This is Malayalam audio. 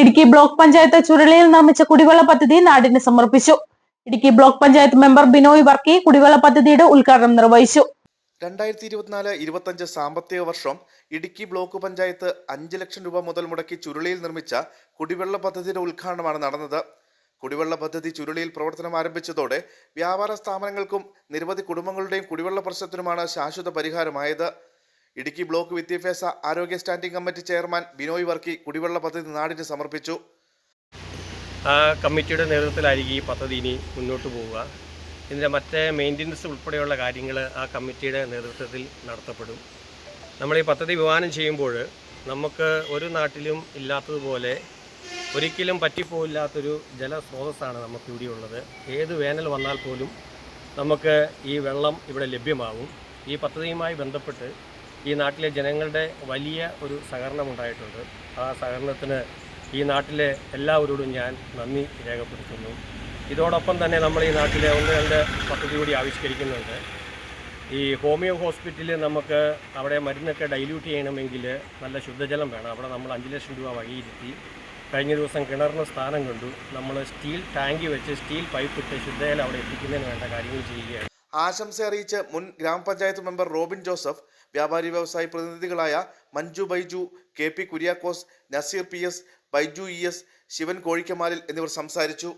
ഇടുക്കി ബ്ലോക്ക് പഞ്ചായത്ത് ചുരുളിയിൽ നിർമ്മിച്ച കുടിവെള്ള പദ്ധതി നാടിന് സമർപ്പിച്ചു. ഇടുക്കി ബ്ലോക്ക് പഞ്ചായത്ത് മെമ്പർ ബിനോയ് വർക്കി കുടിവെള്ള പദ്ധതിയുടെ ഉദ്ഘാടനം നിർവഹിച്ചു. രണ്ടായിരത്തി ഇരുപത്തിനാല് ഇരുപത്തഞ്ച് സാമ്പത്തിക വർഷം ഇടുക്കി ബ്ലോക്ക് പഞ്ചായത്ത് അഞ്ച് ലക്ഷം രൂപ മുതൽ മുടക്കി ചുരുളിയിൽ നിർമ്മിച്ച കുടിവെള്ള പദ്ധതിയുടെ ഉദ്ഘാടനമാണ് നടന്നത്. കുടിവെള്ള പദ്ധതി ചുരുളിയിൽ പ്രവർത്തനം ആരംഭിച്ചതോടെ വ്യാപാര സ്ഥാപനങ്ങൾക്കും നിരവധി കുടുംബങ്ങളുടെയും കുടിവെള്ള പ്രശ്നത്തിനുമാണ് ശാശ്വത പരിഹാരമായത്. ഇടുക്കി ബ്ലോക്ക് വിദ്യാഭ്യാസ ആരോഗ്യ standing committee chairman Binoy Varkey കുടിവെള്ള പദ്ധതി നാടിന് സമർപ്പിച്ചു. ആ കമ്മിറ്റിയുടെ നേതൃത്വത്തിലായിരിക്കും ഈ പദ്ധതി ഇനി മുന്നോട്ട് പോവുക. ഇതിന്റെ മറ്റേ മെയിന്റനൻസ് ഉൾപ്പെടെയുള്ള കാര്യങ്ങൾ ആ കമ്മിറ്റിയുടെ നേതൃത്വത്തിൽ നടത്തപ്പെടും. നമ്മൾ ഈ പദ്ധതി വിവാഹം ചെയ്യുമ്പോൾ നമുക്ക് ഒരു നാട്ടിലും ഇല്ലാത്തതുപോലെ ഒരിക്കലും പറ്റിപ്പോയില്ലാത്തൊരു ജലസ്രോതസ്സാണ് ഉള്ളത്. ഏത് വേനൽ വന്നാൽ പോലും നമുക്ക് ഈ വെള്ളം ഇവിടെ ലഭ്യമാകും. ഈ പദ്ധതിയുമായി ബന്ധപ്പെട്ട് ഈ നാട്ടിലെ ജനങ്ങളുടെ വലിയ ഒരു സഹകരണമുണ്ടായിട്ടുണ്ട്. ആ സഹകരണത്തിന് ഈ നാട്ടിലെ എല്ലാവരോടും ഞാൻ നന്ദി രേഖപ്പെടുത്തുന്നു. ഇതോടൊപ്പം തന്നെ നമ്മൾ ഈ നാട്ടിലെ ഒന്ന് രണ്ട് പദ്ധതി കൂടി ആവിഷ്കരിക്കുന്നുണ്ട്. ഈ ഹോമിയോ ഹോസ്പിറ്റലിൽ നമുക്ക് അവിടെ മരുന്നൊക്കെ ഡൈല്യൂട്ട് ചെയ്യണമെങ്കിൽ നല്ല ശുദ്ധജലം വേണം. അവിടെ നമ്മൾ അഞ്ച് ലക്ഷം രൂപ വഴിയിരുത്തി കഴിഞ്ഞ ദിവസം കിണറിന് സ്ഥാനം കണ്ടു. നമ്മൾ സ്റ്റീൽ ടാങ്കി വെച്ച് സ്റ്റീൽ പൈപ്പ് ഇട്ട് ശുദ്ധജലം അവിടെ എത്തിക്കുന്നതിന് വേണ്ട കാര്യങ്ങൾ ചെയ്യുകയാണ്. ആശംസ അറിയിച്ച് മുൻ ഗ്രാമപഞ്ചായത്ത് മെമ്പർ റോബിൻ ജോസഫ് വ്യാപാരി വ്യവസായി പ്രതിനിധികളായ Manju Baiju K P Kuriakose Nazeer P S Baiju E S Shivan Kozhikkamalil എന്നിവർ സംസാരിച്ചു.